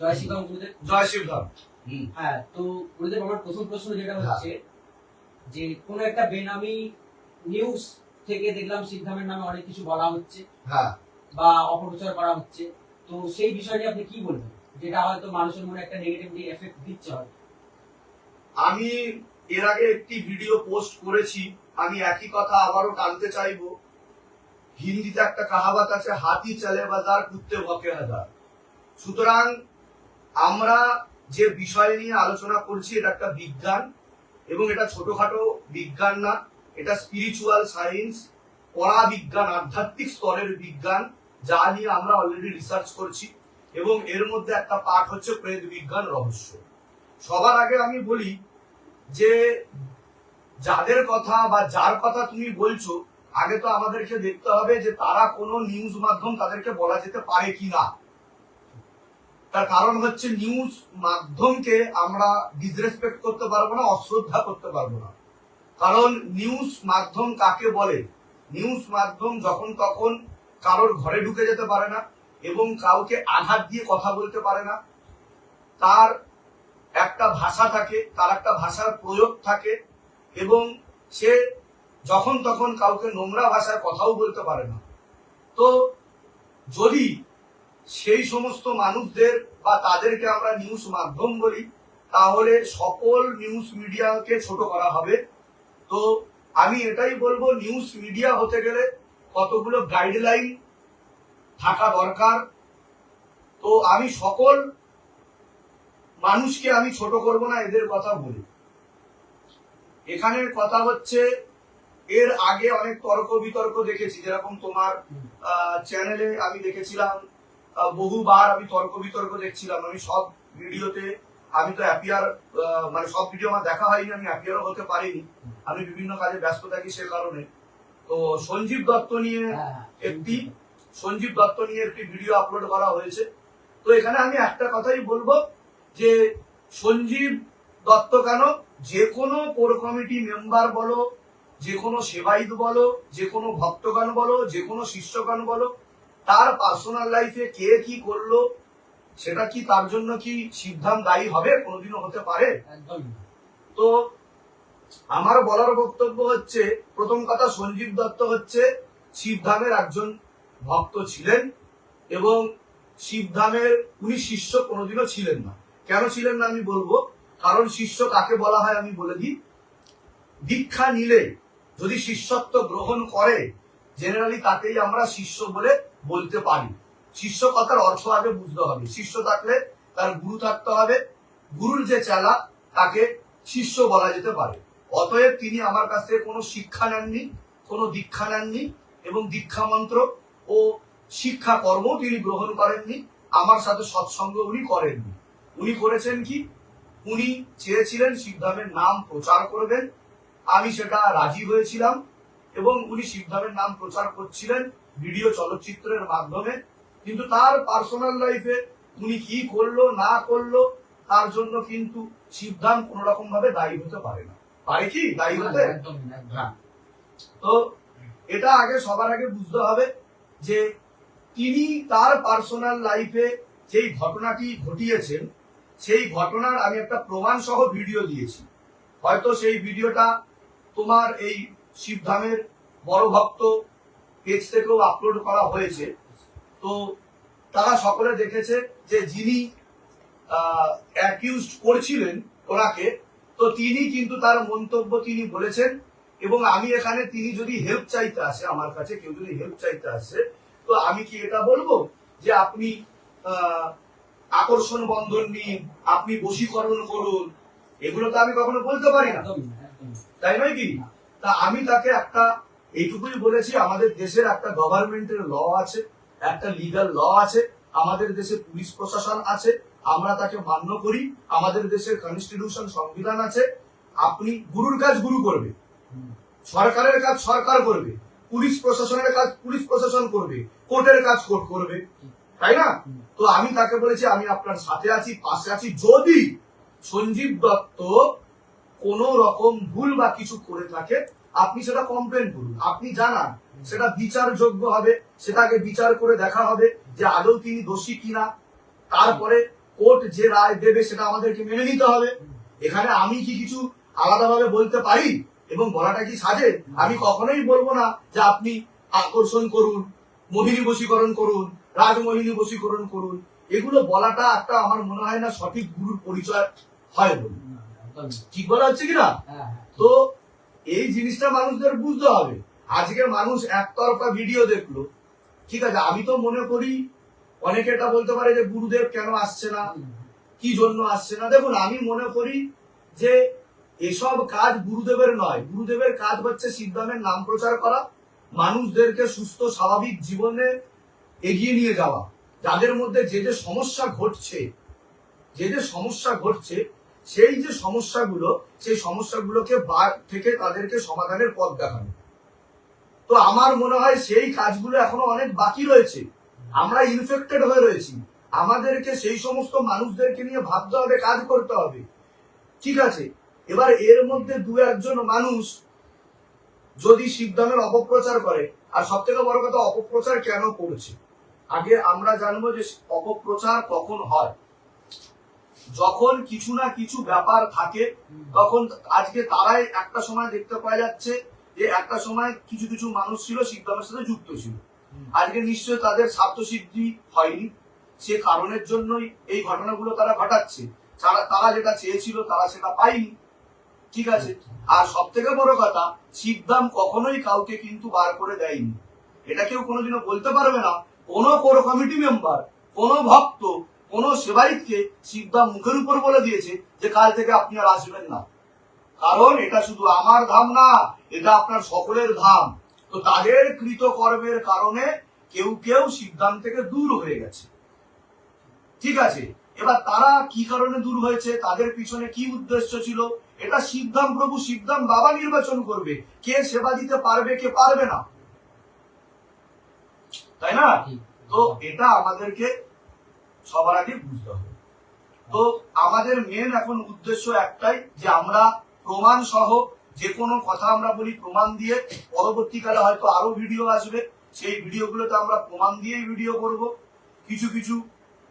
জয় শিবরাম গুরুদেব জয় হ্যাঁ তো গুরুদেব আমার প্রথম প্রশ্ন যেটা হচ্ছে যে কোন একটা বেনামি নিউজ থেকে দেখলাম সিদ্ধামের নামে অনেক কিছু বলা হচ্ছে হ্যাঁ। বা অপপ্রচার করা হচ্ছে। তো সেই বিষয়টি আপনি কি বলবেন? যেটা হয়তো মানুষের মনে একটা নেগেটিভ এফেক্ট দিচ্ছে হয়তো। আমি এর আগে একটি ভিডিও পোস্ট করেছি আমি একই কথা আবারও টানতে চাইব। হিন্দিতে একটা কাহাবাত আছে হাতি চলে বাজার কুত্তে বকে হাজার। সুতরাং আমরা যে বিষয় নিয়ে আলোচনা করছি, এটা একটা বিজ্ঞান এবং এটা ছোটখাটো বিজ্ঞান না, এটা স্পিরিচুয়াল সায়েন্স পড়া বিজ্ঞান আধ্যাত্মিক স্তরের বিজ্ঞান, যা নিয়ে আমরা অলরেডি রিসার্চ করছি এবং এর মধ্যে একটা পাঠ হচ্ছে প্রেত বিজ্ঞান রহস্য। সবার আগে আমি বলি যে, যাদের কথা বা যার কথা তুমি বলছো, আগে তো আমাদেরকে দেখতে হবে যে তারা কোনো নিউজ মাধ্যম তাদেরকে বলা যেতে পারে কি না তার কারণ হচ্ছে নিউজ মাধ্যমকে আমরা ডিসরেসপেক্ট করতে পারব না, অশ্রদ্ধা করতে পারব না। কারণ নিউজ মাধ্যম কাকে বলে? নিউজ মাধ্যম যখন তখন কারোর ঘরে ঢুকে যেতে পারে না এবং কাউকে আঘাত দিয়ে কথা বলতে পারে না। তার একটা ভাষা থাকে, তার একটা ভাষার প্রয়োগ থাকে এবং সে যখন তখন কাউকে নোংরা ভাষায় কথাও বলতে পারে না। তো যদি সেই সমস্ত মানুষদের বা তাদেরকে আমরা নিউজ মাধ্যম বলি তাহলে সকল নিউজ মিডিয়াকে ছোট করা হবে। তো আমি এটাই বলব নিউজ মিডিয়া হতে গেলে কতগুলো গাইডলাইন থাকা দরকার। তো আমি সকল মানুষকে আমি ছোট করব না এদের কথা বলি। এখানের কথা হচ্ছে এর আগে অনেক তর্ক বিতর্ক দেখেছি যেরকম তোমার চ্যানেলে আমি দেখেছিলাম বহুবার আমি তর্ক বিতর্ক দেখছিলাম। আমি সব ভিডিওতে আমি তো অ্যাপিয়ার মানে সব ভিডিও আমার দেখা হয়নি আমি অ্যাপিয়ারও হতে পারিনি। আমি বিভিন্ন কাজে ব্যস্ত থাকি সে কারণে। তো সঞ্জীব দত্ত নিয়ে হ্যাঁ একটি সঞ্জীব দত্ত নিয়ে একটি ভিডিও আপলোড করা হয়েছে। তো এখানে আমি একটা কথাই বলব যে সঞ্জীব দত্ত কেন? যে কোনো কোর কমিটি মেম্বার বলো যে কোনো সেবায়িত বলো যে কোনো ভক্তগণ বলো যে কোনো শিষ্যগণ বলো তার পার্সোনাল লাইফে কে কি করল সেটা কি তার জন্য কি সিদ্ধান্ত দায়ী হবে কোনোদিনও হতে পারে? তো আমার বলার বক্তব্য হচ্ছে প্রথম কথা সঞ্জীব দত্ত হচ্ছে শিবধামের একজন ভক্ত ছিলেন এবং শিবধামের উনি শিষ্য কোনোদিনও ছিলেন না। কেন ছিলেন না আমি বলব? কারণ শিষ্য কাকে বলা হয় আমি বলে দিই। দীক্ষা নিলে যদি শিষ্যত্ব গ্রহণ করে জেনারেলি তাকেই আমরা শিষ্য বলে বলতে পারি। শিষ্য কথার অর্থ আগে বুঝতে হবে। শিষ্য থাকলে তার গুরু থাকতে হবে। গুরুর যে চালা, তাকে শিষ্য বলা যেতে পারে। অতএব তিনি আমার কাছ থেকে কোনো শিক্ষা নেননি, কোনো দীক্ষা নেননি এবং দীক্ষা মন্ত্র ও শিক্ষা কর্ম তিনি গ্রহণ করেননি, আমার সাথে সৎসঙ্গ উনি করেননি। উনি করেছেন কি? উনি চেয়েছিলেন শিবধামের নাম প্রচার করবেন আমি সেটা রাজি হয়েছিলাম এবং উনি শিবধামের নাম প্রচার করছিলেন ভিডিও চলচ্চিত্রের মাধ্যমে কিন্তু তার পার্সোনাল লাইফে উনি কি করল না করল তার জন্য কিন্তু শিবধাম কোন রকম ভাবে দায়ী হতে পারে না। পারে কি? দায়ী হতে? হ্যাঁ। তো এটা আগে সবার আগে বুঝতে হবে যে তিনি তার পার্সোনাল লাইফে যেই ঘটনাটি ঘটিয়েছেন সেই ঘটনার আমি একটা প্রমাণ সহ ভিডিও দিয়েছি। হয়তো সেই ভিডিওটা তোমার এই শিবধামের বড় ভক্ত পেজ থেকেও আপলোড করা হয়েছে। তো তারা সকলে দেখেছে যে যিনি অ্যাকিউজড করছিলেন ওনাকে তো তিনি কিন্তু তার মন্তব্য তিনি বলেছেন এবং আমি এখানে তিনি যদি হেল্প চাইতে আসে আমার কাছে কেউ যদি হেল্প চাইতে আসে তো আমি কি এটা বলব? যে আপনি আকর্ষণ বন্ধন নিন আপনি বশীকরণ করুন এগুলো তো আমি কখনো বলতে পারি না। তাই নয় কি? তা আমি তাকে একটা এইটুকুই বলেছি, আমাদের দেশের একটা গভর্নমেন্টের ল আছে, একটা লিগাল ল আছে, আমাদের দেশে পুলিশ প্রশাসন আছে, আমরা তাকে মান্য করি, আমাদের দেশের কনস্টিটিউশন সংবিধান আছে, আপনি গুরুর কাজ গুরু করবে, সরকারের কাজ সরকার করবে, পুলিশ প্রশাসনের কাজ পুলিশ প্রশাসন করবে, কোর্টের কাজ কোর্ট করবে, তাই না? তো আমি তাকে বলেছি, আমি আপনার সাথে আছি, পাশে আছি, যদি সঞ্জীব দত্ত কোন রকম ভুল বা কিছু করে থাকে আপনি সেটা কমপ্লেন করুন। আপনি জানান সেটা বিচারযোগ্য হবে সেটাকে বিচার করে দেখা হবে যে আদৌ তিনি দোষী কিনা। তারপরে কোর্ট যে রায় দেবে সেটা আমাদেরকে মেনে নিতে হবে। এখানে আমি কি কিছু আলাদাভাবে বলতে পারি? এবং বলাটা কি সাজে? আমি কখনোই বলব না যে আপনি আকর্ষণ করুন মোহিনী বশীকরণ করুন রাজমোহিনী বশীকরণ করুন। এগুলো বলাটা একটা আমার মনে হয় না সঠিক গুরুর পরিচয় হয় বলে। না, একদম না। ঠিক বলা হচ্ছে কিনা হ্যাঁ, হ্যাঁ, তো এই জিনিসটা মানুষদের বুঝতে হবে। আজকে মানুষ একতরফা ভিডিও দেখল। ঠিক আছে, আমি তো মনে করি অনেকে এটা বলতে পারে যে গুরুদেব কেন আসছে না? কি জন্য আসছে না? দেখুন, আমি মনে করি যে এসব কাজ গুরুদেবের নয়। গুরুদেবের কাজ হচ্ছে সিদ্ধামের নাম প্রচার করা, মানুষদেরকে সুস্থ, স্বাভাবিক জীবনে এগিয়ে নিয়ে যাওয়া। যাদের মধ্যে যে যে সমস্যা ঘটছে, যে যে সমস্যা ঘটছে সেই যে সমস্যাগুলো, সেই সমস্যাগুলোকে বার থেকে তাদেরকে সমাধানের পথ দেখানো। তো আমার মনে হয় সেই কাজগুলো এখনও অনেক বাকি রয়েছে। আমরা ইনফেক্টেড হয়ে রয়েছি। আমাদেরকে সেই সমস্ত মানুষদেরকে নিয়ে ভাবতে হবে, কাজ করতে হবে। ঠিক আছে, এবার এর মধ্যে দু একজন মানুষ যদি শিবধামের অপপ্রচার করে, আর সব থেকে বড় কথা, অপপ্রচার কেন করছে? আগে আমরা জানব যে অপপ্রচার কখন হয়। যখন কিছু না কিছু ব্যাপার থাকে, তখন আজকে তারাই একটা সময় দেখতে পাওয়া যাচ্ছে যে একটা সময় কিছু কিছু মানুষ ছিল শিবধামের সাথে যুক্ত ছিল। আজকে নিশ্চয় তাদের স্বার্থ সিদ্ধি হয়নি। সে কারণের জন্যই এই ঘটনাগুলো তারা ঘটাচ্ছে। তারা যেটা চেয়েছিল তারা সেটা পায়নি। ঠিক আছে? আর সব থেকে বড় কথা, শিবধাম কখনোই কাউকে কিন্তু বার করে দেয়নি। এটা কেউ কোনোদিনও বলতে পারবে না। কোনো কোর কমিটি মেম্বার, কোন ভক্ত কোন সেবায়িতকে শিবধাম মুখের উপর বলে দিয়েছে যে কাল থেকে আপনি আর আসবেন না। কারণ এটা শুধু আমার ধাম না এটা আপনার সকলের ধাম। তো তাদের কৃত কর্মের কারণে কেউ কেউ সিদ্ধান্ত থেকে দূর হয়ে গেছে। ঠিক আছে এবার তারা কি কারণে দূর হয়েছে তাদের পিছনে কি উদ্দেশ্য ছিল? এটা সিদ্ধাম প্রভু সিদ্ধাম বাবা নির্বাচন করবে। কে সেবা দিতে পারবে কে পারবে না। তাই না? তো এটা আমাদেরকে সবার আগে বুঝতে হবে। তো আমাদের মেন এখন উদ্দেশ্য একটাই যে আমরা প্রমাণ সহ যে কোনো কথা আমরা বলি প্রমাণ দিয়ে পরবর্তীকালে হয়তো আরও ভিডিও আসবে। সেই ভিডিওগুলোতে আমরা প্রমাণ দিয়েই ভিডিও করব। কিছু কিছু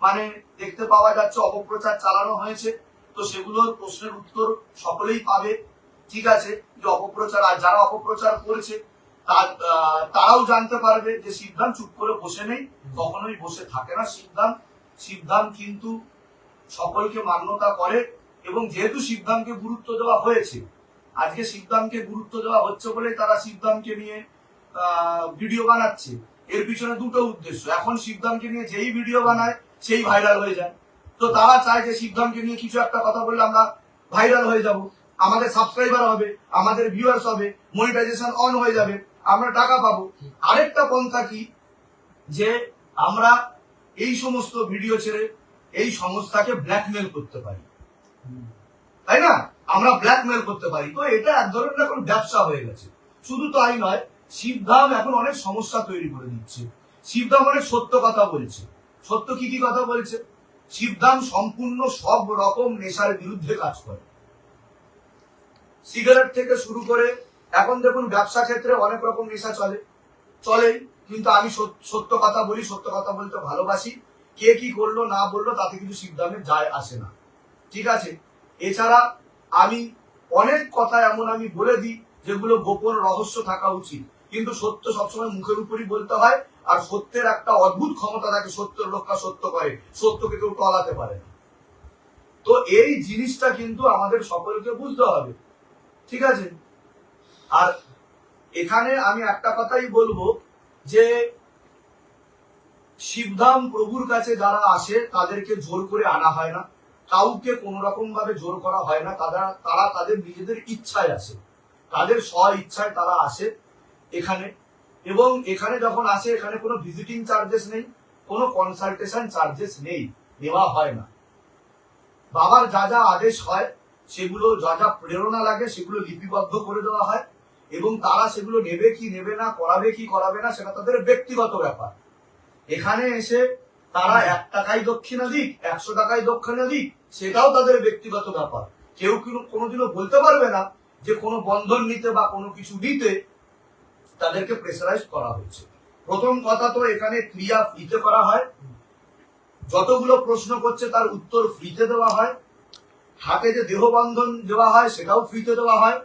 মানে দেখতে পাওয়া যাচ্ছে, অপপ্রচার চালানো হয়েছে। তো সেগুলোর প্রশ্নের উত্তর সকলেই পাবে। ঠিক আছে, যে অপপ্রচার আর যারা অপপ্রচার করেছে তারাও জানতে পারবে যে সিদ্ধান্ত চুপ করে বসে নেই, কখনোই বসে থাকে না সিদ্ধান্ত। সিদ্ধান্ত কিন্তু সকলকে মান্যতা করে এবং যেহেতু সিদ্ধান্তকে গুরুত্ব দেওয়া হয়েছে, আজকে সিদ্ধান্তকে গুরুত্ব দেওয়া হচ্ছে বলে তারা সিদ্ধান্তকে নিয়ে ভিডিও বানাচ্ছে। এর পিছনে দুটো উদ্দেশ্য। এখন সিদ্ধান্তকে নিয়ে যেই ভিডিও বানায়, সেই ভাইরাল হয়ে যায়। তো তারা চায় যে সিদ্ধান্তকে নিয়ে কিছু একটা কথা বললে আমরা ভাইরাল হয়ে যাব। আমাদের সাবস্ক্রাইবার হবে, আমাদের ভিউয়ার্স হবে মনিটাইজেশন অন হয়ে যাবে, আমরা টাকা পাবো। আরেকটা পন্থা কি? যে আমরা এই সমস্ত ভিডিও ছেড়ে এই সংস্থাকে ব্ল্যাকমেল করতে পারি। তাই না? আমরা ব্ল্যাকমেল করতে পারি। তো এটা এক ধরনের এখন ব্যবসা হয়ে গেছে। শুধু তাই নয় শিবধাম এখন অনেক সমস্যা তৈরি করে দিচ্ছে। শিবধাম অনেক সত্য কথা বলছে। সত্য কি কি কথা বলছে? শিবধাম সম্পূর্ণ সব রকম নেশার বিরুদ্ধে কাজ করে। সিগারেট থেকে শুরু করে এখন দেখুন ব্যবসা ক্ষেত্রে অনেক রকম নেশা চলে। চলেই। কিন্তু আমি সত- সত্য কথা বলি, সত্য কথা বলতে ভালোবাসি। কে কি করল, না বলল, তাতে কিন্তু শিবধামের যায় আসে না। ঠিক আছে? এছাড়া আমি অনেক কথা এমন আমি বলে দিই, যেগুলো গোপন রহস্য থাকা উচিত। কিন্তু সত্য সবসময় মুখের উপরই বলতে হয়, আর সত্যের একটা অদ্ভুত ক্ষমতা থাকে সত্যের রক্ষা সত্য করে, সত্যকে কেউ টলাতে পারে না। তো এই জিনিসটা কিন্তু আমাদের সকলকে বুঝতে হবে। ঠিক আছে? আর এখানে আমি একটা কথাই বলব যে শিবধাম প্রভুর কাছে যারা আসে, তাদেরকে জোর করে আনা হয় না। কাউকে কোন রকম ভাবে জোর করা হয় না। তারা তারা তাদের নিজেদের ইচ্ছায় আসে। তাদের স্ব ইচ্ছায় তারা আসে এখানে। এবং এখানে যখন আসে, এখানে কোনো ভিজিটিং চার্জেস নেই, কোনো কনসালটেশন চার্জেস নেই, নেওয়া হয় না। বাবার যা যা আদেশ হয়, সেগুলো যা যা প্রেরণা লাগে, সেগুলো লিপিবদ্ধ করে দেওয়া হয়। এবং তারা সেগুলো নেবে কি নেবে না, করাবে কি করাবে না, সেটা তাদের ব্যক্তিগত ব্যাপার। এখানে এসে তারা এক টাকায় দক্ষিণা দিক, একশো টাকায় দক্ষিণা দিক, সেটাও তাদের ব্যক্তিগত ব্যাপার। কেউ কিন্তু কোনোদিনও বলতে পারবে না যে কোনো বন্ধন নিতে বা কোনো কিছু নিতে তাদেরকে প্রেসারাইজ করা হয়েছে। প্রথম কথা তো এখানে ক্রিয়া ফ্রিতে করা হয়। যতগুলো প্রশ্ন করছে তার উত্তর ফ্রিতে দেওয়া হয়। হাতে যে দেহবন্ধন দেওয়া হয় সেটাও ফ্রিতে দেওয়া হয়।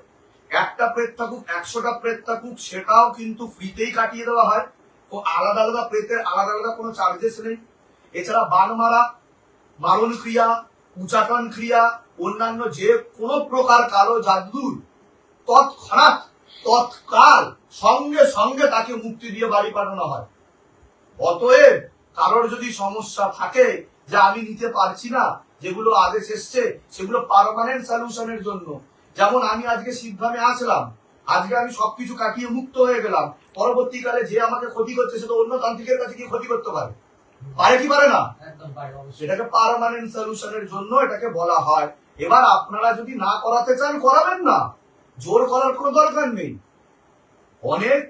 একটা প্রেত থাকুক, একশোটা প্রেত থাকুক, সেটাও কিন্তু ফ্রিতেই কাটিয়ে দেওয়া হয়। ও আলাদা আলাদা প্রেতের আলাদা আলাদা কোনো চার্জেস নেই। এছাড়া বান মারা মারণ ক্রিয়া উচাটন ক্রিয়া অন্যান্য যে কোনো প্রকার কালো জাদুর তৎক্ষণাৎ, তৎকাল সঙ্গে সঙ্গে তাকে মুক্তি দিয়ে বাড়ি পাঠানো হয়। অতএব কারোর যদি সমস্যা থাকে যে আমি নিতে পারছি না, যেগুলো আদেশ এসছে, সেগুলো পারমানেন্ট সলিউশনের জন্য। যেমন আমি আজকে সিদ্ধামে আসলাম আজকে আমি সবকিছু কাটিয়ে মুক্ত হয়ে গেলাম। পরবর্তীকালে যে আমাকে ক্ষতি করছে সেটা অন্য তান্ত্রিকের কাছে কি ক্ষতি করতে পারে। পারে কি পারে না? সেটাকে পার্মানেন্ট সলিউশনের জন্য এটাকে বলা হয়। এবার আপনারা যদি না করাতে চান করাবেন না। জোর করার কোনো দরকার নেই। অনেক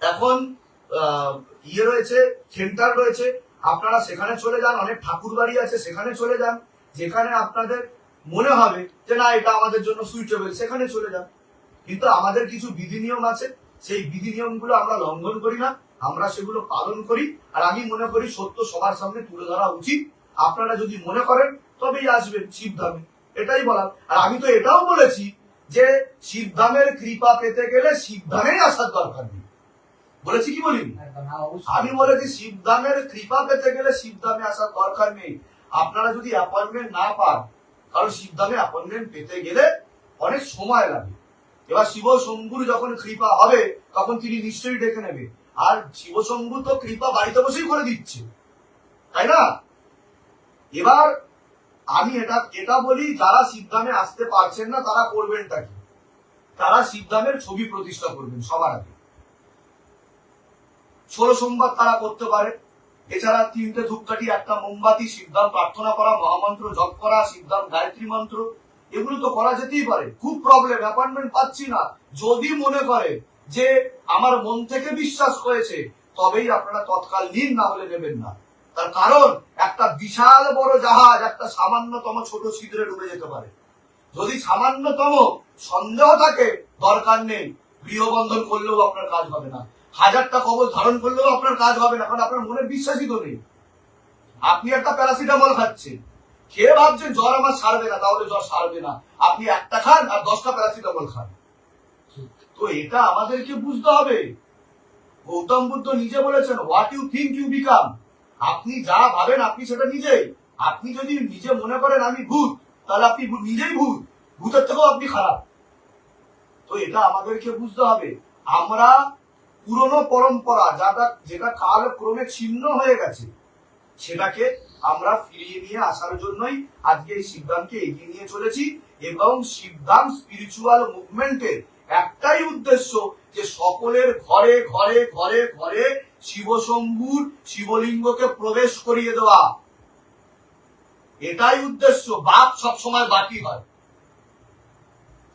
এখন ইয়ে রয়েছে সেন্টার রয়েছে। আপনারা সেখানে চলে যান অনেক ঠাকুর বাড়ি আছে সেখানে চলে যান। যেখানে আপনাদের মনে হবে যে না এটা আমাদের জন্য সুইটেবল সেখানে চলে যান। কিন্তু আমাদের কিছু বিধি নিয়ম আছে সেই বিধি নিয়মগুলো আমরা লঙ্ঘন করি না আমরা সেগুলো পালন করি। আর আমি মনে করি সত্য সবার সামনে তুলে ধরা উচিত। আপনারা যদি মনে করেন তবেই আসবেন শিবধামে এটাই বলার। আর আমি তো এটাও বলেছি যে শিবধামের কৃপা পেতে গেলে শিবধামেই আসার দরকার নেই। বলেছি কি বলিনি একদম হ্যাঁ অবশ্যই। আমি বলেছি শিবধামের কৃপা পেতে গেলে শিবধামে আসার দরকার নেই। আপনারা যদি অ্যাপয়েন্টমেন্ট না পান কারণ শিবধামে অ্যাপয়েন্টমেন্ট পেতে গেলে অনেক সময় লাগে। এবার শিব যখন কৃপা হবে, তখন তিনি নিশ্চয়ই ডেকে নেবে। আর শিব শম্ভু তো কৃপা বাড়িতে বসেই করে দিচ্ছে। তাই না? এবার আমি এটা এটা বলি, যারা শিবধামে আসতে পারছেন না, তারা করবেনটা কি? তারা শিবধামের ছবি প্রতিষ্ঠা করবেন সবার আগে। ষোলো সোমবার তারা করতে পারে। এছাড়া তিনটে ধূপকাঠি, একটা মোমবাতি সিদ্ধাম প্রার্থনা করা, মহামন্ত্র জপ করা সিদ্ধাম গায়ত্রী মন্ত্র, এগুলো তো করা যেতেই পারে। খুব প্রবলেম অ্যাপয়েন্টমেন্ট পাচ্ছি না। যদি মনে করে যে আমার মন থেকে বিশ্বাস করেছে তবেই আপনারা তৎকাল নিন, না হলে নেবেন না। তার কারণ, একটা বিশাল বড় জাহাজ একটা সামান্যতম ছোট ছিদ্রে ডুবে যেতে পারে। যদি সামান্যতম সন্দেহ থাকে, দরকার নেই, গৃহবন্ধন করলেও আপনার কাজ হবে না। হাজারটা কবল ধারণ করলেও আপনার কাজ হবে না, কারণ আপনার মনে বিশ্বাসই তো নেই। আপনি একটা প্যারাসিটামল খাচ্ছেন, খেয়ে ভাবছেন জ্বর আমার সারবে না, তাহলে জ্বর সারবে না। আপনি একটা খান আর দশটা প্যারাসিটামল খান। তো এটা আমাদেরকে বুঝতে হবে। গৌতম বুদ্ধ নিজে বলেছেন what you think you become আপনি যা ভাবেন আপনি সেটা নিজেই আপনি যদি নিজে মনে করেন আমি ভূত, তাহলে আপনি নিজেই ভূত। ভূতের থেকেও আপনি খারাপ। তো এটা আমাদেরকে বুঝতে হবে। আমরা পুরনো পরম্পরা, যাটা, যেটা কাল ক্রমে ছিন্ন হয়ে গেছে, সেটাকে আমরা ফিরিয়ে নিয়ে আসার জন্যই আজকে এই শিবধামকে এগিয়ে নিয়ে চলেছি এবং শিবধাম স্পিরিচুয়াল মুভমেন্টের একটাই উদ্দেশ্য যে সকলের ঘরে ঘরে ঘরে ঘরে শিবশম্ভুর শিবলিঙ্গকে প্রবেশ করিয়ে দেওয়া। এটাই উদ্দেশ্য, বাপ সবসময় বাকি হয়।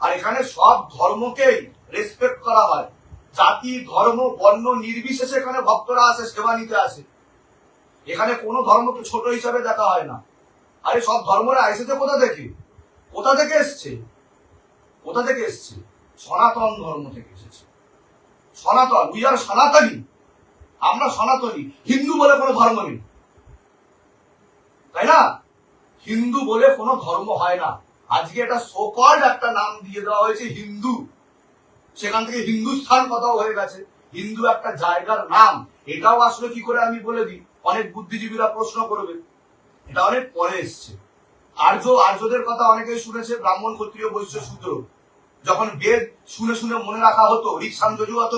আর এখানে সব ধর্মকেই রেসপেক্ট করা হয়। জাতি, ধর্ম, বর্ণ নির্বিশেষে এখানে ভক্তরা আসে, সেবা নিতে আসে। এখানে কোনো ধর্মকে ছোট হিসাবে দেখা হয় না। আরে সব ধর্মরা এসেছে কোথা থেকে? কোথা থেকে এসছে? কোথা থেকে এসছে? সনাতন ধর্ম থেকে এসেছে। সনাতন উই আর সনাতনী। আমরা সনাতনী। হিন্দু বলে কোনো ধর্ম নেই। তাই না? হিন্দু বলে কোনো ধর্ম হয় না। আজকে এটা সোকল্ড একটা নাম দিয়ে দেওয়া হয়েছে হিন্দু। সেখান থেকে হিন্দুস্থান কথাও হয়ে গেছে। হিন্দু একটা জায়গার নাম, এটাও আসলে কি করে আমি বলে দিই? অনেক বুদ্ধিজীবীরা প্রশ্ন করবে। এটা অনেক পরে এসছে। আর্য, আর্যদের কথা অনেকেই শুনেছে, ব্রাহ্মণ ক্ষত্রিয় বৈশ্য শূদ্র। যখন বেদ শুনে শুনে মনে রাখা হতো, রিক্সান যজুয়াত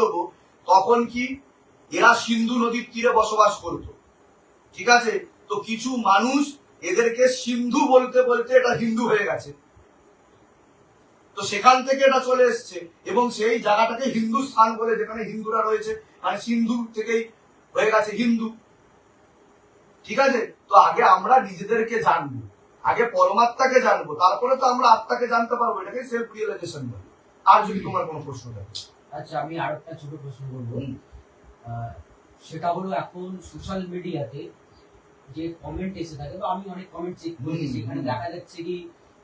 তখন কি এরা সিন্ধু নদীর তীরে বসবাস করত। ঠিক আছে? তো কিছু মানুষ এদেরকে সিন্ধু বলতে বলতে এটা হিন্দু হয়ে গেছে। তো সেখান থেকে এটা চলে এসছে। এবং সেই জায়গাটাকে হিন্দুস্থান বলে যেখানে হিন্দুরা রয়েছে মানে সিন্ধু থেকেই হয়ে গেছে হিন্দু। ঠিক আছে? তো আগে আমরা নিজেদেরকে জানব আগে পরমাত্মাকে জানব তারপরে তো আমরা আত্মাকে জানতে পারব এটাকে সেলফ রিয়েলাইজেশন বলে। আর যদি তোমার কোনো প্রশ্ন থাকে। আচ্ছা আমি আর একটা ছোট প্রশ্ন করব। আহ, সেটা হলো এখন সোশ্যাল মিডিয়াতে যে কমেন্ট এসে থাকে তো আমি অনেক কমেন্ট চেক করেছি। সেখানে দেখা যাচ্ছে কি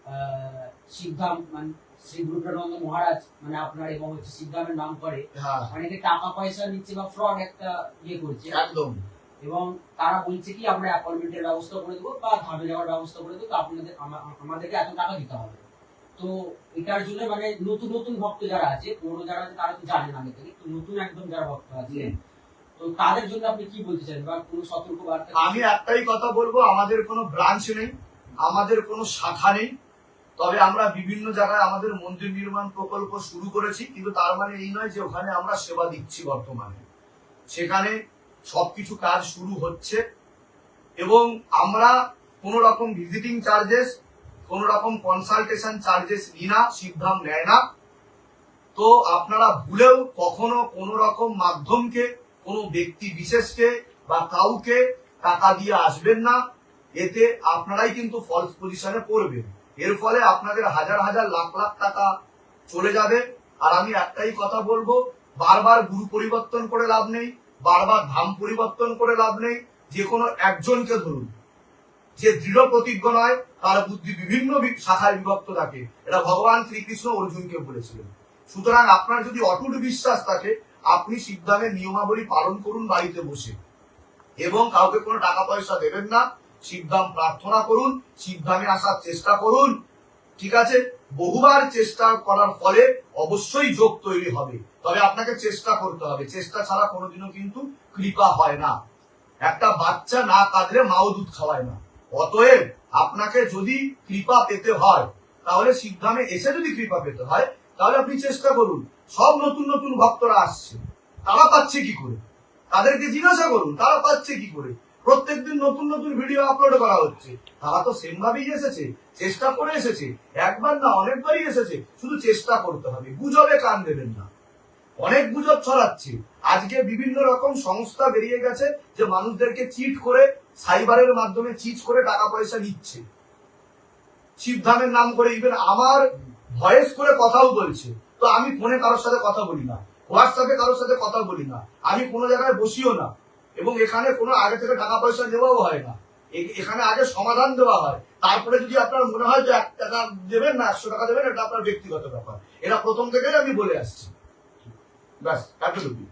আহ, শিবধাম মানে শ্রী গুরুপ্রানন্দ মহারাজ মানে আপনার এবং হচ্ছে শিবধামের নাম করে হ্যাঁ। অনেকে টাকা পয়সা নিচ্ছে বা ফ্রড একটা ইয়ে করছে। একদম। এবং তারা বলছে কি আমরা অ্যাপয়েন্টমেন্টের ব্যবস্থা করে দেবো বা ধামে যাওয়ার ব্যবস্থা করে দেবো তো আপনাদের আমাদেরকে এত টাকা দিতে হবে। তো এটার জন্য মানে নতুন নতুন ভক্ত যারা আছে পুরনো যারা আছে তারা তো জানেন আগে থেকে তো নতুন একদম যারা ভক্ত আছে। তো তাদের জন্য আপনি কি বলতে চান বা কোনো সতর্ক বার্তা? আমি একটাই কথা বলব আমাদের কোনো ব্রাঞ্চ নেই আমাদের কোনো শাখা নেই তবে আমরা বিভিন্ন জায়গায় আমাদের মন্দির নির্মাণ প্রকল্প শুরু করেছি, কিন্তু তার মানে এই নয় যে ওখানে আমরা সেবা দিচ্ছি বর্তমানে। সেখানে সবকিছু কাজ শুরু হচ্ছে এবং আমরা কোনো রকম ভিজিটিং চার্জেস কোনো রকম কনসালটেশন চার্জেস নিই না সিদ্ধাম নেয় না। তো আপনারা ভুলেও কখনো কোনো রকম মাধ্যমকে, কোনো ব্যক্তি বিশেষকে বা কাউকে টাকা দিয়ে আসবেন না, এতে আপনারাই কিন্তু ফলস পজিশনে পড়বেন। এর ফলে আপনাদের হাজার হাজার লাখ লাখ টাকা চলে যাবে। আর আমি একটাই কথা বলব, বারবার গুরু পরিবর্তন করে লাভ নেই, বারবার ধাম পরিবর্তন করে লাভ নেই। যে কোনো একজনকে ধরুন, যে দৃঢ় প্রতিজ্ঞ নয়, তার বুদ্ধি বিভিন্ন শাখায় বিভক্ত থাকে। এটা ভগবান শ্রীকৃষ্ণ অর্জুনকে বলেছিলেন। সুতরাং আপনার যদি অটুট বিশ্বাস থাকে, আপনি সিদ্ধামের নিয়মাবলী পালন করুন বাড়িতে বসে। এবং কাউকে কোনো টাকা পয়সা দেবেন না সিদ্ধাম প্রার্থনা করুন সিদ্ধামে আসার চেষ্টা করুন, ঠিক আছে? বহুবার চেষ্টা করার ফলে অবশ্যই যোগ তৈরি হবে। তবে আপনাকে চেষ্টা করতে হবে। চেষ্টা ছাড়া কোনোদিনও কিন্তু কৃপা হয় না। একটা বাচ্চা না কাঁদলে মাও দুধ খাওয়ায় না। অতএব আপনাকে যদি কৃপা পেতে হয়, তাহলে সিদ্ধামে এসে যদি কৃপা পেতে হয়, তাহলে আপনি চেষ্টা করুন। সব নতুন নতুন ভক্তরা আসছে। তারা পাচ্ছে কি করে? তাদেরকে জিজ্ঞাসা করুন, তারা পাচ্ছে কি করে? প্রত্যেকদিন নতুন নতুন ভিডিও আপলোড করা হচ্ছে। তারা তো সেম ভাবেই এসেছে, চেষ্টা করে এসেছে। একবার না অনেকবারই এসেছে, শুধু চেষ্টা করতে হবে। গুজবে কান দেবেন না। অনেক গুজব ছড়াচ্ছে। আজকে বিভিন্ন রকম সংস্থা বেরিয়ে গেছে যে মানুষদেরকে চিট করে সাইবারের মাধ্যমে চিট করে টাকা পয়সা নিচ্ছে। শিবধামের নাম করে ইভেন আমার ভয়েস করে কথাও বলছে। তো আমি ফোনে কারোর সাথে কথা বলি না। হোয়াটসঅ্যাপে কারোর সাথে কথা বলি না। আমি কোনো জায়গায় বসিও না। এবং এখানে কোনো আগে থেকে টাকা পয়সা নেওয়াও হয় না। এখানে আগে সমাধান দেওয়া হয়। তারপরে যদি আপনার মনে হয় যে এক টাকা দেবেন না একশো টাকা দেবেন এটা আপনার ব্যক্তিগত ব্যাপার। এটা প্রথম থেকেই আমি বলে আসছি। ব্যাস এতটুকু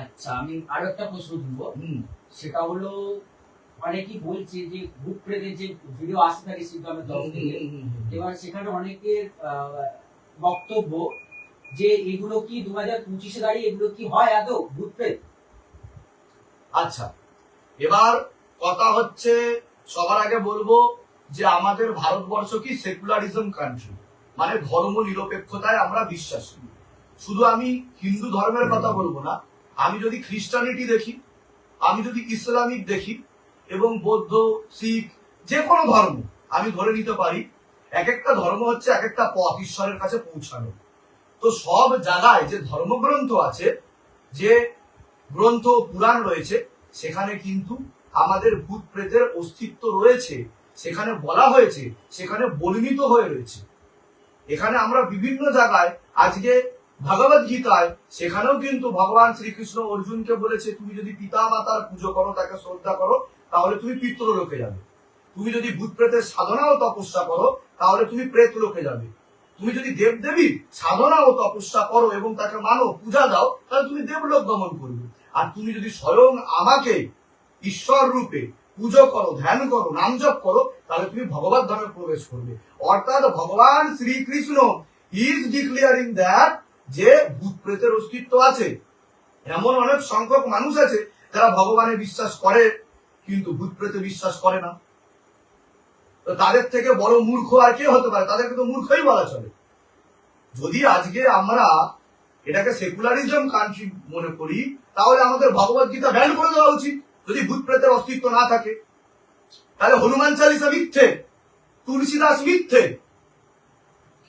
আচ্ছা আমি আরও একটা প্রশ্ন তুলবো। সেটা হলো অনেকেই বলছে যে ভূত প্রেতের যে ভিডিও আসতে থাকে সিদ্ধামের তরফ থেকে এবার সেখানে অনেকের বক্তব্য যে এগুলো কি দু হাজার পঁচিশে দাঁড়িয়ে এগুলো কি হয় আদৌ ভূত প্রেত আচ্ছা এবার কথা হচ্ছে, সবার আগে বলব যে আমাদের ভারতবর্ষ কি সেকুলারিজম কান্ট্রি? মানে ধর্ম নিরপেক্ষতায় আমরা বিশ্বাসী। শুধু আমি হিন্দু ধর্মের কথা বলব না, আমি যদি খ্রিস্টানিটি দেখি, আমি যদি ইসলামিক দেখি, এবং বৌদ্ধ, শিখ, যে কোনো ধর্ম আমি ধরে নিতে পারি এক একটা ধর্ম হচ্ছে এক একটা পথ ঈশ্বরের কাছে পৌঁছানো। তো সব জায়গায় যে ধর্মগ্রন্থ আছে, যে গ্রন্থ পুরাণ রয়েছে, সেখানে কিন্তু আমাদের ভূত প্রেতের অস্তিত্ব রয়েছে, সেখানে বলা হয়েছে, সেখানে বর্ণিত হয়ে রয়েছে। এখানে আমরা বিভিন্ন জায়গায়, আজকে ভগবত গীতায়, সেখানেও কিন্তু ভগবান শ্রীকৃষ্ণ অর্জুনকে বলেছে, তুমি যদি পিতা মাতার পুজো করো, তাকে শ্রদ্ধা করো, তাহলে তুমি পিতৃ লোকে যাবে। তুমি যদি ভূত প্রেতের সাধনা ও তপস্যা করো, তাহলে তুমি প্রেত লোকে যাবে। তুমি যদি দেবদেবীর সাধনা ও তপস্যা করো এবং তাকে মানো, পূজা দাও, তাহলে তুমি দেবলোক গমন করবে। আর তুমি যদি স্বয়ং আমাকে ঈশ্বর রূপে পুজো করো, ধ্যান করো, নাম জপ করো, তাহলে তুমি ভগবত ধামে প্রবেশ করবে। অর্থাৎ ভগবান শ্রীকৃষ্ণ ইজ ডিক্লিয়ারিং দ্যাট যে ভূত প্রেতের অস্তিত্ব আছে। এমন অনেক সংখ্যক মানুষ আছে যারা ভগবানে বিশ্বাস করে, কিন্তু ভূত প্রেতে বিশ্বাস করে না। তাদের থেকে বড় মূর্খ আর কে হতে পারে? তাদেরকে তো মূর্খই বলা চলে। যদি আজকে আমরা এটাকে সেকুলারিজম কান্ট্রি মনে করি, তাহলে আমাদের ভগবত গীতা ব্যান করে দেওয়া উচিত, যদি ভূত প্রেতের অস্তিত্ব না থাকে। তাহলে হনুমান চালিসা মিথ্যে, তুলসীদাস মিথ্যে।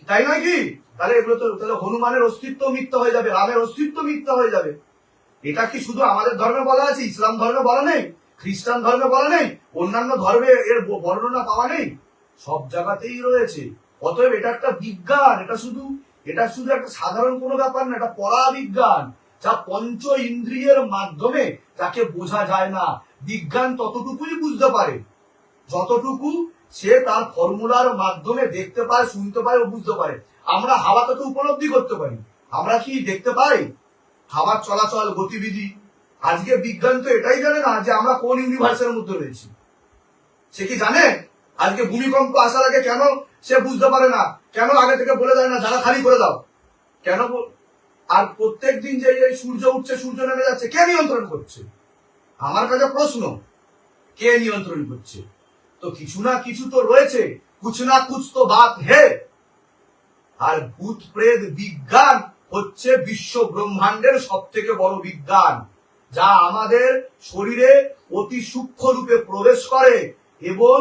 তাই নয় কি? তাহলে এগুলো তো তাহলে হনুমানের অস্তিত্ব মিথ্যা হয়ে যাবে, রামের অস্তিত্ব মিথ্যা হয়ে যাবে। এটা কি শুধু আমাদের ধর্মে বলা আছে? ইসলাম ধর্মে বলা নেই? খ্রিস্টান ধর্মে বলা নেই, অন্যান্য ধর্মে এর বর্ণনা পাওয়া নেই। সব জায়গাতেই রয়েছে। অতএব এটা একটা বিজ্ঞান, এটা শুধু এটা শুধু একটা সাধারণ কোনো ব্যাপার না, এটা পড়া বিজ্ঞান যা পঞ্চ ইন্দ্রিয়ের মাধ্যমে তাকে বোঝা যায় না। বিজ্ঞান ততটুকুই বুঝতে পারে। যতটুকু সে তার ফর্মুলার মাধ্যমে দেখতে পায়, শুনতে পায় ও বুঝতে পারে। আমরা হাওয়াকে তো উপলব্ধি করতে পারি। আমরা কি দেখতে পাই? হাওয়ার চলাচল, গতিবিধি। আজকে বিজ্ঞান তো এটাই জানে না যে আমরা কোন ইউনিভার্সের মধ্যে রয়েছি। সে কি জানে? আজকে ভূমিকম্প আসার আগে কেন সে বুঝতে পারে না? কেন আগে থেকে বলে দেয় না যারা খালি করে দাও কেন আর প্রত্যেক দিন যে সূর্য উঠছে, সূর্য নেমে যাচ্ছে, কে নিয়ন্ত্রণ করছে? আমার কাছে প্রশ্ন, কে নিয়ন্ত্রণ করছে? তো কিছু না কিছু তো রয়েছে, কুছ না কুছ তো বাত হে। আর ভূত প্রেত বিজ্ঞান হচ্ছে বিশ্ব ব্রহ্মাণ্ডের সব থেকে বড় বিজ্ঞান। যা আমাদের শরীরে অতি সূক্ষ্ম রূপে প্রবেশ করে এবং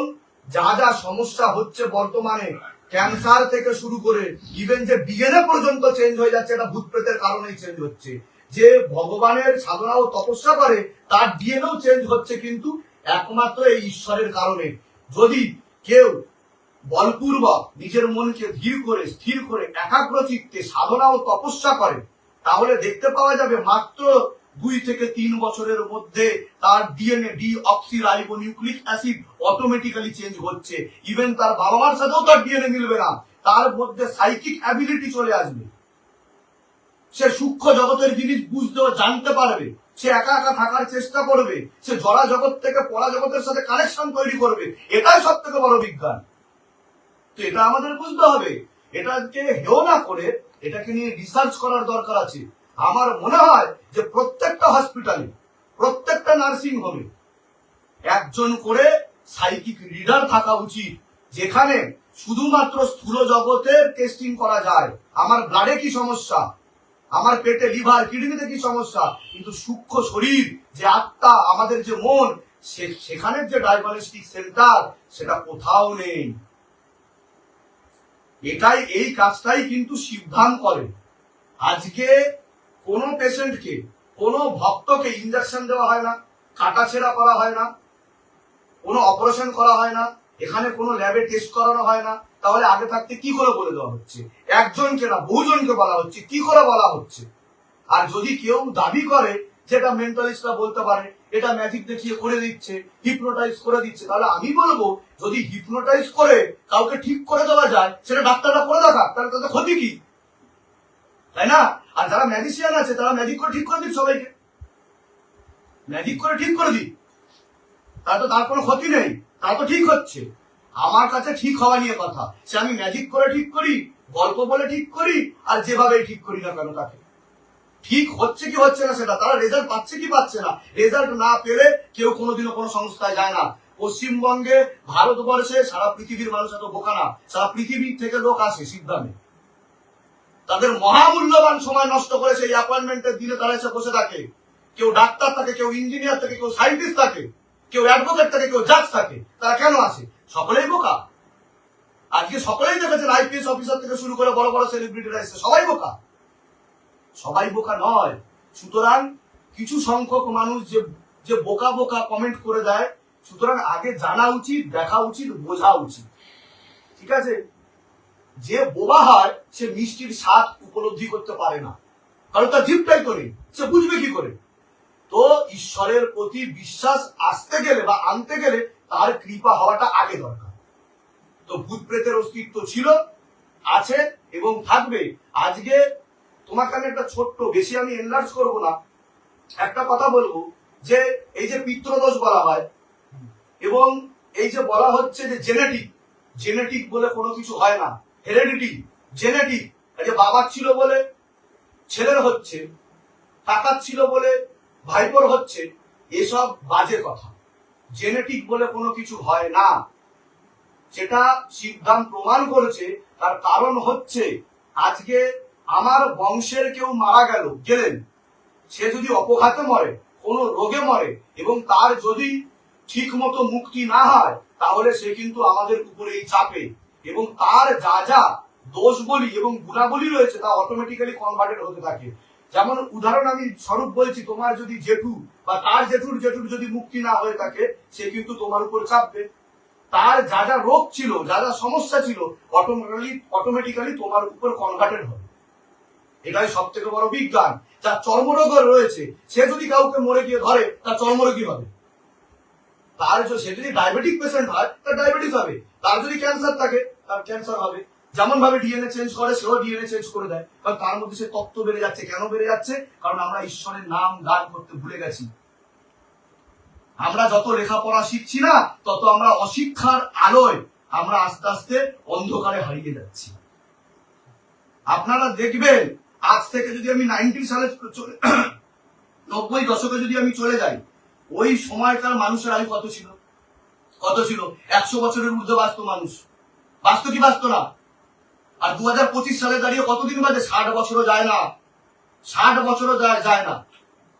যা যা সমস্যা হচ্ছে বর্তমানে, ক্যান্সার থেকে শুরু করে ইভেন যে ডিএনএ পর্যন্ত চেঞ্জ হয়ে যাচ্ছে, এটা ভূত প্রেতের কারণেই চেঞ্জ হচ্ছে। যে ভগবানের সাধনা ও তপস্যা করে, তার ডিএনএও চেঞ্জ হচ্ছে কিন্তু একমাত্র এই ঈশ্বরের কারণে। যদি কেউ বলপূর্বক নিজের মনকে ধীর করে, স্থির করে, একাগ্র চিত্তে সাধনা ও তপস্যা করে, তাহলে দেখতে পাওয়া যাবে মাত্র দুই থেকে তিন বছরের মধ্যে তার DNA deoxyribonucleic acid automatically change হচ্ছে। ইভেন তার বাবা মার সাথেও তার ডিএনএ মিলবে না। তার মধ্যে সাইকিক অ্যাবিলিটি চলে আসবে। সে সূক্ষ্ম জগতের জিনিস বুঝতে জানতে পারবে। সে একা একা থাকার চেষ্টা করবে। সে জড়া জগৎ থেকে পড়া জগতের সাথে কানেকশন তৈরি করবে। এটাই সব থেকে বড় বিজ্ঞান। তো এটা আমাদের বুঝতে হবে। এটাকে হেও না করে এটাকে নিয়ে রিসার্চ করার দরকার আছে। আমার মনে হয় যে প্রত্যেকটা হসপিটালে প্রত্যেকটা নার্সিং হোমে একজন করে সাইকিক রিডার থাকা উচিত, যেখানে শুধুমাত্র স্থূল জগতের টেস্টিং করা যায়। আমার ব্লাডে কি সমস্যা? আমার পেটে লিভার কিডনিতে কি সমস্যা? কিন্তু সূক্ষ্ম শরীর, যে আত্মা, আমাদের যে মন সেখানের যে ডায়াগনস্টিক সেন্টার সেটা কোথাও নেই। এটাই, এই কাজটাই কিন্তু সিদ্ধান্ত করে। আজকে কোন পেশেন্টকে কোনো ভক্তকে ইঞ্জেকশন দেওয়া হয় না কাটাছেড়া করা হয় না, কোনো অপারেশন করা হয় না, এখানে কোনো ল্যাবে টেস্ট করানো হয় না, তাহলে আগে থাকতে কি করে বলে দেওয়া হচ্ছে? একজনকে না, বহুজনকে বলা হচ্ছে, কি করে বলা হচ্ছে? আর যদি কেউ দাবি করে যেটা মেন্টালিস্টরা বলতে পারে, এটা ম্যাজিক দেখিয়ে করে দিচ্ছে হিপনোটাইজ করে দিচ্ছে, তাহলে আমি বলব, যদি হিপনোটাইজ করে কাউকে ঠিক করে দেওয়া যায়, সেটা ডাক্তাররা করে দেখা তাহলে তাদের ক্ষতি কি? তাই না? আর যারা ম্যাজিশিয়ান আছে, তারা ম্যাজিক করে ঠিক করে দিক সবাইকে। ম্যাজিক করে ঠিক করে দিক। তার তো তার কোনো ক্ষতি নেই তা তো ঠিক হচ্ছে। আমার কাছে ঠিক হওয়া নিয়ে কথা। সে আমি ম্যাজিক করে ঠিক করি, গল্প বলে ঠিক করি, আর যেভাবে ঠিক করি না কেন তাকে। ঠিক হচ্ছে কি হচ্ছে না সেটা, তারা রেজাল্ট পাচ্ছে কি পাচ্ছে না রেজাল্ট না পেলে কেউ কোনোদিনও কোনো সংস্থায় যায় না। পশ্চিমবঙ্গে, ভারতবর্ষে সারা পৃথিবীর মানুষ এত বোকা না, সারা পৃথিবী থেকে লোক আসে সিদ্ধামে তাদের মহামূল্যবান সময় নষ্ট করে সেই অ্যাপয়েন্টমেন্টের দিনে তারা এসে বসে থাকে। কেউ ডাক্তার থাকে, কেউ ইঞ্জিনিয়ার থাকে, কেউ সায়েন্টিস্ট থাকে, কেউ অ্যাডভোকেট থাকে, কেউ জাজ থাকে। তারা কেন আসে? সকলেই বোকা। আজকে সকলেই দেখেছেন আইপিএস অফিসার থেকে শুরু করে বড় বড় সেলিব্রিটিরা এসেছে। সবাই বোকা। সবাই বোকা নয়। সুতরাং কিছু সংখ্যক মানুষ যে যে বোকা বোকা কমেন্ট করে দেয়, সুতরাং আগে জানা উচিত, দেখা উচিত, বোঝা উচিত। ঠিক আছে? যে বোবা হয়, সে মিষ্টির স্বাদ উপলব্ধি করতে পারে না। কারণ তার তো নেই সে বুঝবে কি করে। তো ঈশ্বরের প্রতি বিশ্বাস আসতে গেলে বা আনতে গেলে তার কৃপা হওয়াটা আগে দরকার। তো ভূত প্রেতের অস্তিত্ব ছিল, আছে এবং থাকবে। আজকে তোমাকে আমি একটা ছোট্ট, বেশি আমি এনলার্জ করব না, একটা কথা বলব যে এই যে পিত্রদোষ বলা হয়, এবং এই যে বলা হচ্ছে যে জেনেটিক জেনেটিক বলে কোনো কিছু হয় না। হেরেডিটি, জেনেটিক যে বাবার ছিল বলে, ছেলের হচ্ছে, কাকার ছিল বলে, ভাইপোর হচ্ছে, এসব বাজে কথা। জেনেটিক বলে কোনো কিছু হয় না। যেটা শিবধাম প্রমাণ করেছে, তার কারণ হচ্ছে, আজকে আমার বংশের কেউ মারা গেল, গেলেন। সে যদি অপঘাতে মরে, কোনো রোগে মরে, এবং তার যদি ঠিক মতো মুক্তি না হয়, তাহলে সে কিন্তু আমাদের উপরেই চাপে। এবং তার যা যা দোষ বলি এবং গুণাবলী রয়েছে তা অটোমেটিক্যালি কনভার্টেড হতে থাকে। যেমন উদাহরণ আমি স্বরূপ বলছি, তোমার যদি জেঠু বা তার জেঠুর জেঠুর যদি মুক্তি না হয়ে থাকে, সে কিন্তু তোমার উপর চাপবে। তার যা যা রোগ ছিল, যা যা সমস্যা ছিল অটোমেটিক্যালি অটোমেটিক্যালি তোমার উপর কনভার্টেড হবে। এটাই সব থেকে বড় বিজ্ঞান। যার চর্মরোগ রয়েছে, সে যদি কাউকে মরে গিয়ে ধরে তার চর্মরোগী হবে। তার সে যদি ডায়াবেটিক পেশেন্ট হয় তার ডায়াবেটিস হবে। তার যদি ক্যান্সার থাকে তার ক্যান্সার হবে। যেমন ভাবে ডিএনএ চেঞ্জ করে, সেও ডিএনএ চেঞ্জ করে দেয়। কারণ তার মধ্যে সে তত্ত্ব বেড়ে যাচ্ছে। কেন বেড়ে যাচ্ছে? কারণ আমরা ঈশ্বরের নাম গান করতে ভুলে গেছি। আমরা যত লেখাপড়া শিখছি না, তত আমরা অশিক্ষার আলোয় আমরা আস্তে আস্তে অন্ধকারে হারিয়ে যাচ্ছি। আপনারা দেখবেন, আজ থেকে যদি আমি নাইনটি সালে চলে নব্বই দশকে যদি আমি চলে যাই, ওই সময়কার মানুষের আয়ু কত ছিল? কত ছিল? একশো বছরের ঊর্ধ্বে মানুষ। বাঁচত কি বাঁচত না? আর দু হাজার পঁচিশ সালে দাঁড়িয়ে কতদিন বাদে ষাট বছরও যায় না? ষাট বছরও যায় না।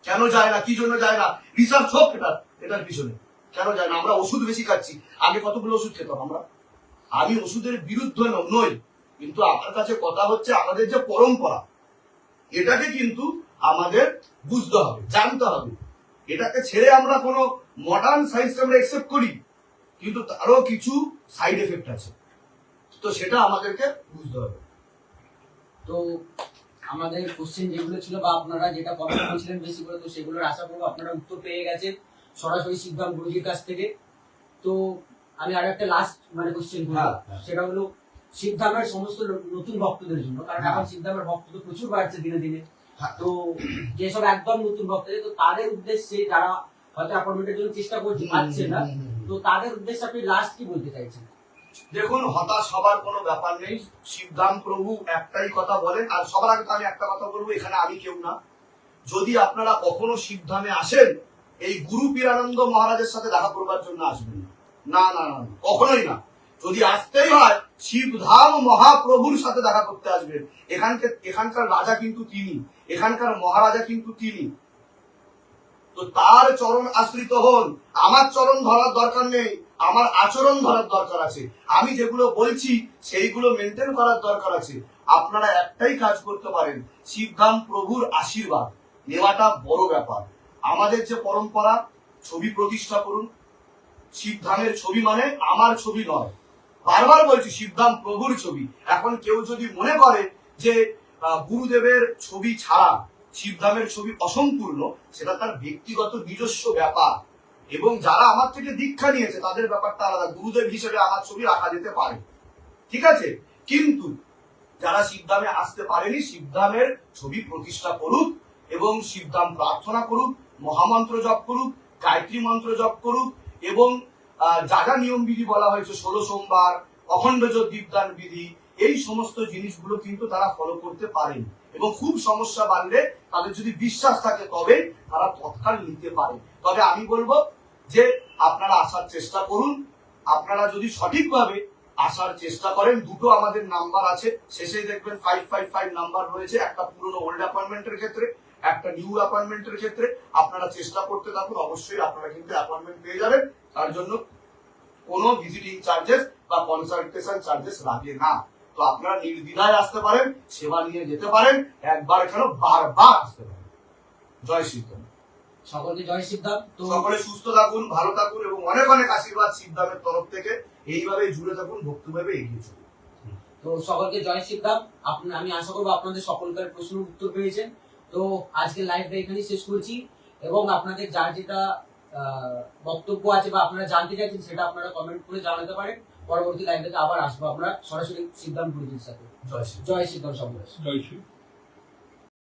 কেন যায় না? কি জন্য যায় না? রিসার্চ হোক এটা, এটার পিছনে। কেন যায় না? আমরা ওষুধ বেশি খাচ্ছি। আগে কতগুলো ওষুধ খেতাম আমরা? আমি ওষুধের বিরুদ্ধে নই। কিন্তু আমার কাছে কথা হচ্ছে আমাদের যে পরম্পরা। এটাকে কিন্তু আমাদের বুঝতে হবে, জানতে হবে। এটাকে ছেড়ে আমরা কোনো মডার্ন সায়েন্সকে আমরা একসেপ্ট করি। কিন্তু তারও কিছু সাইড এফেক্ট আছে। তো সেটা আমাদেরকে বুঝতে হবে তো আমাদের কোশ্চেন যেগুলো ছিল বা আপনারা যেটা কমেন্ট করেছিলেন বেশি করে তো সেগুলোর আশা করব আপনারা উত্তর পেয়ে গেছেন সরাসরি সিদ্ধান্ত গুরুজির কাছ থেকে তো আমি আর একটা লাস্ট মানে কোশ্চেন করব হ্যাঁ, হ্যাঁ। সেটা হলো সিদ্ধামের সমস্ত নতুন ভক্তদের জন্য কারণ হ্যাঁ। এখন সিদ্ধামের ভক্ত তো প্রচুর বাড়ছে দিনে দিনে। তো যেসব একদম নতুন ভক্ত তো তাদের উদ্দেশ্যে যারা হয়তো অ্যাপয়েন্টমেন্টের জন্য চেষ্টা করছে পাচ্ছে না তো তাদের উদ্দেশ্যে আপনি লাস্ট কি বলতে চাইছেন দেখুন, হতাশ হবার কোনো ব্যাপার নেই। শিবধাম প্রভু একটাই কথা বলেন। আর সবার আগে আমি একটা কথা বলব, এখানে আমি কেউ না। যদি আপনারা কখনো শিবধামে আসেন, এই গুরু পীরানন্দ মহারাজের সাথে দেখা করবার জন্য আসবেন না না না, কখনোই না। যদি আসতেই হয়, শিবধাম মহাপ্রভুর সাথে দেখা করতে আসবেন। এখানকে, এখানকার রাজা কিন্তু তিনি, এখানকার মহারাজা কিন্তু তিনি। তো তার চরণ আশ্রিত হন। আমার চরণ ধরার দরকার নেই। আমার আচরণ ধরার দরকার আছে। আমি যেগুলো বলছি, সেইগুলো মেনটেন করার দরকার আছে। আপনারা একটাই কাজ করতে পারেন, শিবধাম প্রভুর আশীর্বাদ। নেওয়াটা বড় ব্যাপার। আমাদের যে পরম্পরা, ছবি প্রতিষ্ঠা করুন। শিবধামের ছবি মানে আমার ছবি নয়। বারবার বলছি, শিবধাম প্রভুর ছবি। এখন কেউ যদি মনে করে যে গুরুদেবের ছবি ছাড়া শিবধামের ছবি অসম্পূর্ণ, সেটা তার ব্যক্তিগত নিজস্ব ব্যাপার। এবং যারা আমার থেকে দীক্ষা নিয়েছে, তাদের ব্যাপারটা আলাদা। গুরুদেব হিসেবে আমার ছবি রাখা যেতে পারে। ঠিক আছে? কিন্তু যারা শিবধামে আসতে পারেনি, শিবধামের ছবি প্রতিষ্ঠা করুক এবং শিবধাম প্রার্থনা করুক, মহামন্ত্র জপ করুক, গায়ত্রী মন্ত্র জপ করুক এবং যা যা নিয়ম বিধি বলা হয়েছে, ষোলো সোমবার অখণ্ডজ দীপদান বিধি, এই সমস্ত জিনিসগুলো কিন্তু তারা ফলো করতে পারেন। এবং খুব সমস্যা বাড়লে তাদের যদি বিশ্বাস থাকে তবে তারা তৎকাল নিতে পারে। তবে আমি বলব যে আপনারা আসার চেষ্টা করুন। আপনারা যদি সঠিকভাবে আসার চেষ্টা করেন, দুটো আমাদের নাম্বার আছে শেষে দেখবেন ফাইভ ফাইভ ফাইভ নাম্বার রয়েছে, একটা পুরনো ওল্ড অ্যাপয়েন্টমেন্টের ক্ষেত্রে, একটা নিউ অ্যাপয়েন্টমেন্টের ক্ষেত্রে। আপনারা চেষ্টা করতে থাকুন, অবশ্যই আপনারা কিন্তু অ্যাপয়েন্টমেন্ট পেয়ে যাবেন। তার জন্য কোনো ভিজিটিং চার্জেস বা কনসালটেশন চার্জেস লাগে না। তো আপনারা নির্দ্বিধায় আসতে পারেন সেবা নিয়ে যেতে পারেন একবার কেন বারবার আসতে পারেন। জয় শ্রীরাম সকলকে জয় সিদ্ধাম তো সকলে সুস্থ থাকুন ভালো থাকুন এবং অনেক অনেক আশীর্বাদ সিদ্ধামের তরফ থেকে। এইভাবে জুড়ে থাকুন ভক্তিভাবে এগিয়ে চলুন। তো সকলকে জয় সিদ্ধাম আপনি আমি আশা করব আপনাদের সকলকার প্রশ্নের উত্তর পেয়েছেন। তো আজকে লাইভটা এখানেই শেষ করছি এবং আপনাদের যার যেটা আহ, বক্তব্য আছে বা আপনারা জানতে চাইছেন সেটা আপনারা কমেন্ট করে জানাতে পারেন। পরবর্তী লাইভে আবার আসব আমরা। সরাসরি সিদ্ধান্ত পরিচিত সাথে জয় শ্রী। জয় সিদ্ধান্ত সকলের জয় শ্রী।